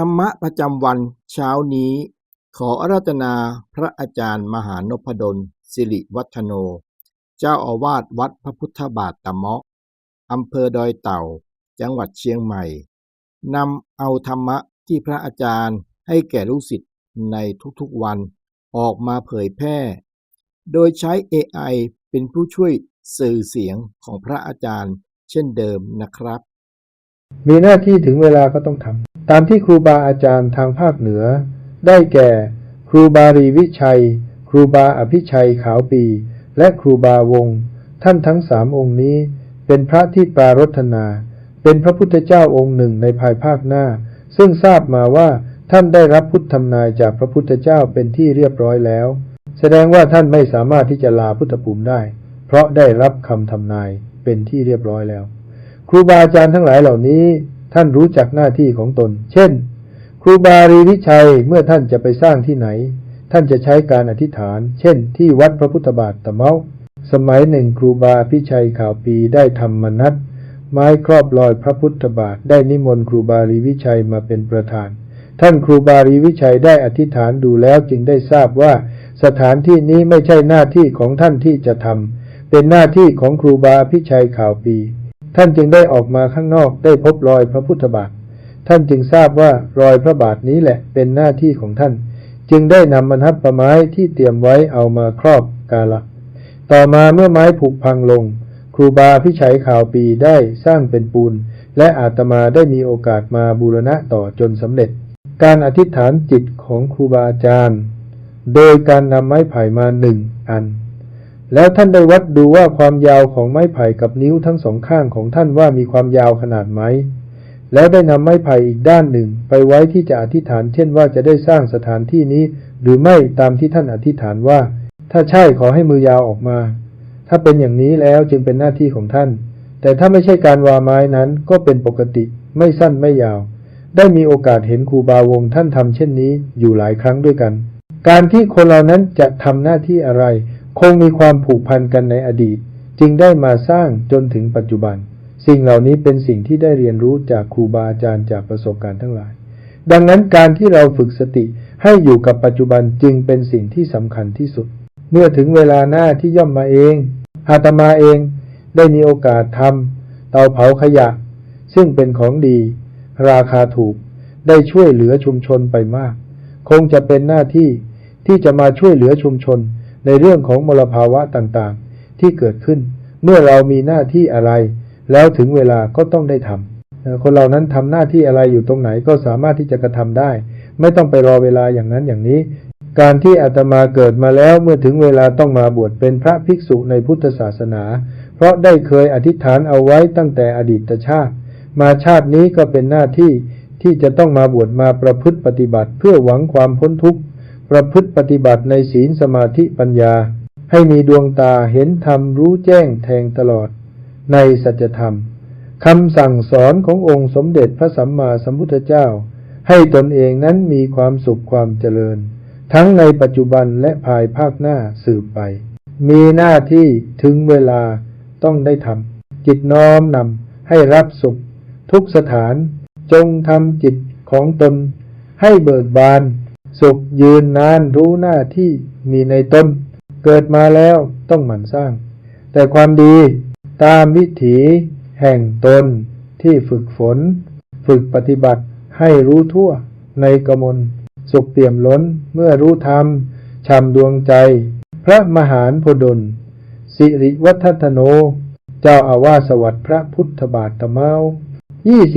ธรรมะประจำวันเช้านี้ ขออาราธนาพระอาจารย์มหานพดล สิริวัฒโน เจ้าอาวาสวัดพระพุทธบาทตะเมาะอำเภอดอยเต่า จังหวัดเชียงใหม่นำเอาธรรมะที่พระอาจารย์ให้แก่ลูกศิษย์ในทุกๆวันออกมาเผยแพร่ โดยใช้ AI เป็นผู้ช่วยสื่อเสียงของพระอาจารย์เช่นเดิมนะครับ มีหน้าที่ถึงเวลาก็ต้องทำตามที่ครูบาอาจารย์ทางภาคเหนือ ได้แก่ ครูบารีวิชัย ครูบาอภิชัยขาวปี และครูบาวง ท่านทั้งสามองค์นี้ เป็นพระที่ปรารถนา เป็นพระพุทธเจ้าองค์หนึ่งในภายภาคหน้า ซึ่งทราบมาว่าท่านได้รับพุทธธรรมนายจากพระพุทธเจ้าเป็นที่เรียบร้อยแล้ว แสดงว่าท่านไม่สามารถที่จะลาพุทธภูมิได้ เพราะได้รับคำทำนายเป็นที่เรียบร้อยแล้ว ครูบาอาจารย์ทั้งหลายเหล่านี้ ท่านรู้จักหน้าที่ของตน เช่น ครูบารีวิชัยเมื่อท่านจะไปสร้างที่ไหน ท่านจะใช้การอธิษฐาน เช่น ที่วัดพระพุทธบาทตะเมา สมัยหนึ่งครูบาพิชัยข่าวปีได้ทำมนัตไม้ครอบลอยพระพุทธบาทได้นิมนต์ครูบารีวิชัยมาเป็นประธาน ท่านครูบารีวิชัยได้อธิษฐานดูแล้วจึงได้ทราบว่า สถานที่นี้ไม่ใช่หน้าที่ของท่านที่จะทำเป็นหน้าที่ของครูบาพิชัยข่าวปี ท่านจึงได้ออกมาข้างนอกได้พบรอยพระพุทธบาท ท่านจึงทราบว่ารอยพระบาทนี้แหละเป็นหน้าที่ของท่าน จึงได้นำบรรทัดประไม้ที่เตรียมไว้เอามาครอบกาละ ต่อมาเมื่อไม้ผุพังลง ครูบาพิชัยข่าวปีได้สร้างเป็นปูน และอาตมาได้มีโอกาสมาบูรณะต่อจนสำเร็จ การอธิษฐานจิตของครูบาอาจารย์ โดยการนำไม้ไผ่มาหนึ่งอัน แล้วท่านได้วัดดูว่าความยาวของไม้ไผ่กับนิ้วทั้งสองข้างของท่านว่ามีความยาวขนาดไหม แล้วได้นำไม้ไผ่อีกด้านหนึ่ง ไปไว้ที่จะอธิษฐาน เช่นว่าจะได้สร้างสถานที่นี้ หรือไม่ตามที่ท่านอธิษฐานว่า ถ้าใช่ขอให้มือยาวออกมา ถ้าเป็นอย่างนี้แล้วจึงเป็นหน้าที่ของท่าน แต่ถ้าไม่ใช่การวาไม้นั้นก็เป็นปกติ ไม่สั้นไม่ยาว ได้มีโอกาสเห็นครูบาวงท่านทำเช่นนี้อยู่หลายครั้งด้วยกัน การที่คนเหล่านั้นจะทำหน้าที่อะไร คงมีความผูกพันกันในอดีต จึงได้มาสร้างจนถึงปัจจุบัน สิ่งเหล่านี้เป็นสิ่งที่ได้เรียนรู้จากครูบาอาจารย์จากประสบการณ์ทั้งหลาย ดังนั้นการที่เราฝึกสติให้อยู่กับปัจจุบันจึงเป็นสิ่งที่สำคัญที่สุด เมื่อถึงเวลาหน้าที่ย่อมมาเองอาตมาเองได้มีโอกาสทำเตาเผาขยะ ซึ่งเป็นของดี ราคาถูก ได้ช่วยเหลือชุมชนไปมาก คงจะเป็นหน้าที่ที่จะมาช่วยเหลือชุมชน ในเรื่องของมลภาวะต่างๆ ที่เกิดขึ้น เมื่อเรามีหน้าที่อะไร แล้วถึงเวลาก็ต้องได้ทำคนเหล่านั้นทำหน้าที่อะไรอยู่ตรงไหนก็สามารถที่จะกระทำได้ ไม่ต้องไปรอเวลาอย่างนั้นอย่างนี้ การที่อาตมาเกิดมาแล้วเมื่อถึงเวลาต้องมาบวชเป็นพระภิกษุในพุทธศาสนา เพราะได้เคยอธิษฐานเอาไว้ตั้งแต่อดีตชาติ มาชาตินี้ก็เป็นหน้าที่ที่จะต้องมาบวชมาประพฤติปฏิบัติเพื่อหวังความพ้นทุกข์ ประพฤติปฏิบัติในศีลสมาธิปัญญา ให้มีดวงตาเห็นธรรมรู้แจ้งแทงตลอด ในสัจธรรมคำสั่งสอนขององค์สมเด็จพระสัมมาสัมพุทธเจ้า ให้ตนเองนั้นมีความสุขความเจริญ ทั้งในปัจจุบันและภายภาคหน้าสืบไป มีหน้าที่ถึงเวลาต้องได้ทำจิตน้อมนำให้รับสุข ทุกสถานจงทำจิตของตนให้เบิกบาน สุขยืนนานรู้หน้าที่มีในตนเกิดมาแล้วต้องหมั่นสร้าง แต่ความดีตามวิถีแห่งตนที่ฝึกฝน ฝึกปฏิบัติให้รู้ทั่วในกมลสุขเปี่ยมล้นเมื่อรู้ธรรมชำดวงใจ พระมหานพดล สิริวัฒทโน เจ้าอาวาสวัสดิ์พระพุทธบาทตะเมา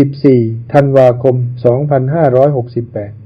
24 ธันวาคม 2568